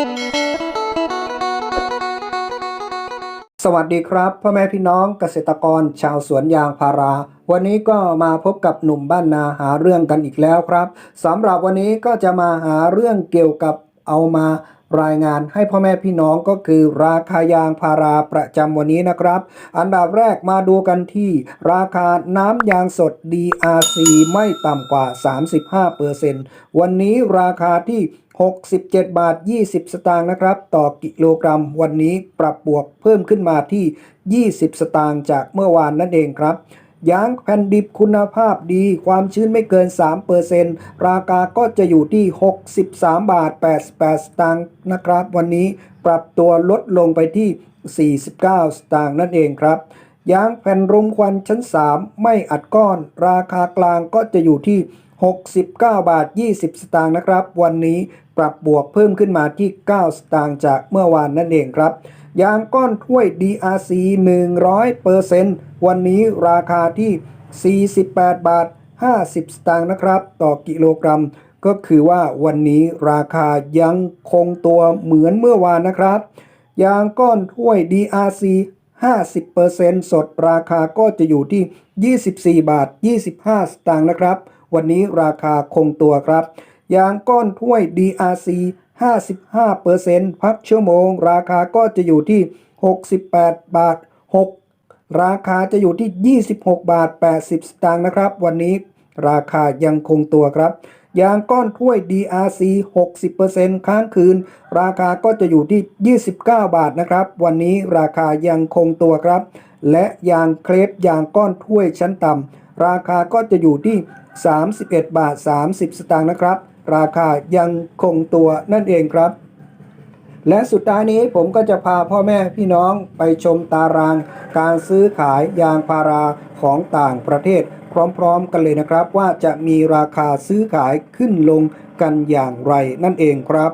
สวัสดีครับพ่อแม่พี่น้องเกษตรกรชาวสวนยางพารา วันนี้ก็มาพบกับหนุ่มบ้านนาหาเรื่องกันอีกแล้วครับสำหรับวันนี้ก็จะมาหาเรื่องเกี่ยวกับเอามารายงานให้พ่อแม่พี่น้องก็คือ ราคายางพาราประจำวันนี้นะครับ อันดับแรกมาดูกันที่ราคาน้ำยางสด DRC ไม่ต่ำกว่า 35%วันนี้ราคาที่ 67 บาท 20 สตางค์นะครับ ต่อกิโลกรัม วันนี้ปรับบวกเพิ่มขึ้นมาที่ 20 สตางค์จากเมื่อวานนั่นเองครับยางแผ่นดิบคุณภาพดี ความชื้นไม่เกิน 3%ราคาก็จะอยู่ที่ 63 บาท 88 สตางค์นะครับ วันนี้ปรับตัวลดลงไปที่ 49 สตางค์นั่นเองครับ ยางแผ่นรมควันชั้น 3 ไม่อัดก้อน ราคากลางก็จะอยู่ที่ 69 บาท 20 สตางค์นะครับ วันนี้ปรับบวกเพิ่มขึ้นมาที่ 9 สตางค์จากเมื่อวานนั่นเองครับยางก้อนถ้วย DRC 100%วันนี้ราคาที่ 48 บาท 50 สตางค์นะครับ ต่อกิโลกรัม ก็คือว่าวันนี้ราคายังคงตัวเหมือนเมื่อวานนะครับยางก้อนถ้วย DRC 50%สดราคาก็จะอยู่ที่ 24 บาท 25 สตางค์นะครับ วันนี้ราคาคงตัวครับ ยางก้อนถ้วย DRC 55%พักชั่วโมง ราคาก็จะอยู่ที่ 68 บาท 6 ราคาจะอยู่ที่ 26 บาท 80 สตางค์นะครับ วันนี้ ราคายังคงตัวครับ ยางก้อนถ้วย DRC 60%ค้างคืน ราคาก็จะอยู่ที่ 29 บาทนะครับ วันนี้ราคายังคงตัวครับ และยางเครปยางก้อนถ้วยชั้นต่ำราคาก็จะอยู่ที่ 31 บาท 30 สตางค์นะครับ ราคายังคงตัวนั่นเองครับ และสุดท้ายนี้ผมก็จะพาพ่อแม่พี่น้องไปชมตาราง การซื้อขายยางพาราของต่างประเทศ พร้อมๆ กันเลยนะครับ ว่าจะมีราคาซื้อขายขึ้นลงกันอย่างไรนั่นเองครับ